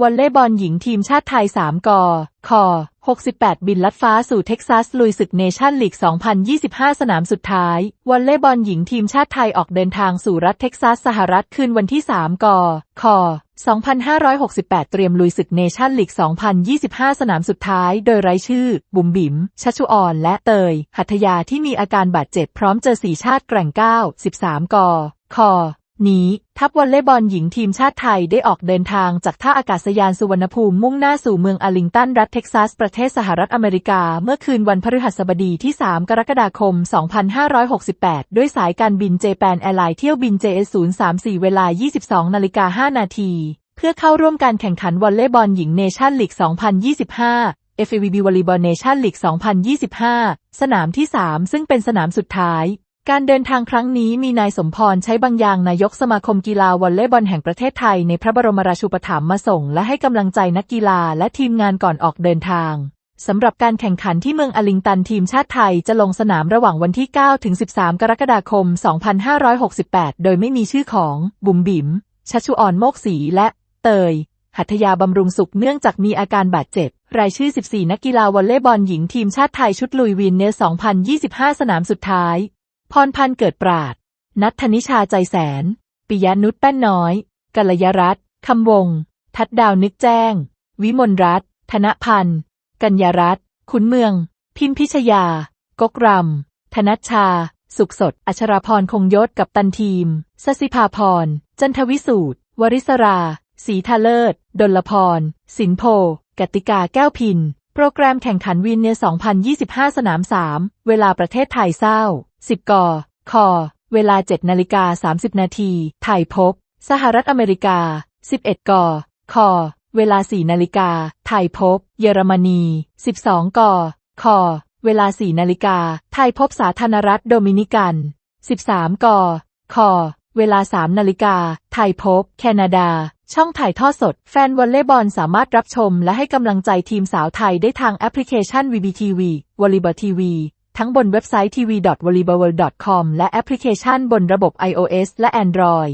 วอลเลย์บอลหญิงทีมชาติไทย 3กอคอ68 บินลัดฟ้าสู่เท็กซัส ลุยศึกเนชั่นลีก 2025 สนามสุดท้าย วอลเลย์บอลหญิงทีมชาติไทยออกเดินทางสู่รัฐเท็กซัสสหรัฐคืนวันที่ 3กอคอ2568 เตรียมลุยศึกเนชั่นลีก 2025 สนามสุดท้าย โดยไร้ชื่อ บุ๋มบิ๋ม ชัชชุออน และเตย หัตถยาที่มีอาการบาดเจ็บพร้อมเจอสีชาติแกร่ง 9 13กอคอ นี้ ทัพวอลเลย์บอลหญิงทีมชาติไทยได้ออกเดินทางจากท่าอากาศยานสุวรรณภูมิมุ่งหน้าสู่เมืองอาร์ลิงตัน รัฐเท็กซัส ประเทศสหรัฐอเมริกา เมื่อคืนวันพฤหัสบดีที่ 3 กรกฎาคม 2568 ด้วยสายการบินเจแปนแอร์ไลน์เที่ยวบิน JS 034 เวลา 22นาฬิกา5นาทีเพื่อเข้าร่วมการแข่งขันวอลเลย์บอลหญิงเนชั่นลีก 2025 FAVB วอลเลย์บอลเนชั่นลีก 2025 สนามที่ 3 ซึ่งเป็นสนามสุดท้าย การเดินทางครั้งนี้มีนายสมพรใช้บางอย่างนายกสมาคมกีฬาวอลเลย์บอลแห่งประเทศไทยในพระบรมราชูปถัมภ์มาส่ง และให้กำลังใจนักกีฬาและทีมงานก่อนออกเดินทางสำหรับการแข่งขันที่เมืองอลิงตันทีมชาติไทยจะลงสนามระหว่างวันที่ 9 ถึง 13 กรกฎาคม 2568 โดยไม่มีชื่อของบุ๋มบิ๋มชัชชุออนโมกศรีและเตย หัตยาบำรุงสุขเนื่องจากมีอาการบาดเจ็บ รายชื่อ 14 นักกีฬาวอลเลย์บอลหญิงทีมชาติไทยชุดลุยวินเนส2025 สนามสุดท้าย พรพันธ์เกิดปราด นัทธนิชาใจแสน ปิยานุชแป้นน้อย กัลยรัตน์คำวง ทัดดาวนึกแจ้ง วิมลรัตน์ธนพันธ์ กัญญารัตน์ขุนเมือง พิมพิชยา กกรำธนัชชา สุขสด อัชราพรคงยศกับตันทีม สสิภาพร จันทวิสูตร วริศราศีทาเลิศ ดลพร สินโพ กติกาแก้วพิน โปรแกรมแข่งขันวินเนีย2025 สนาม 3 เวลาประเทศไทยเศร้า 10กอคอ เวลา7นาฬิกา30นาทีไทยพบ สหรัฐอเมริกา11กอคอ เวลา4นาฬิกาไทยพบ เยอรมนี12กอคอ เวลา4นาฬิกาไทยพบสาธารณรัฐโดมินิกัน13กอคอ เวลา3นาฬิกาไทยพบ แคนาดา ช่องถ่ายทอดสด แฟนวอลเลย์บอลสามารถรับชมและให้กำลังใจทีมสาวไทยได้ทางแอปพลิเคชัน VBTV v o l l e y b a l TV ทั้งบนเว็บไซต์ tv.volleyball.com และแอปพลิเคชันบนระบบ iOS และ Android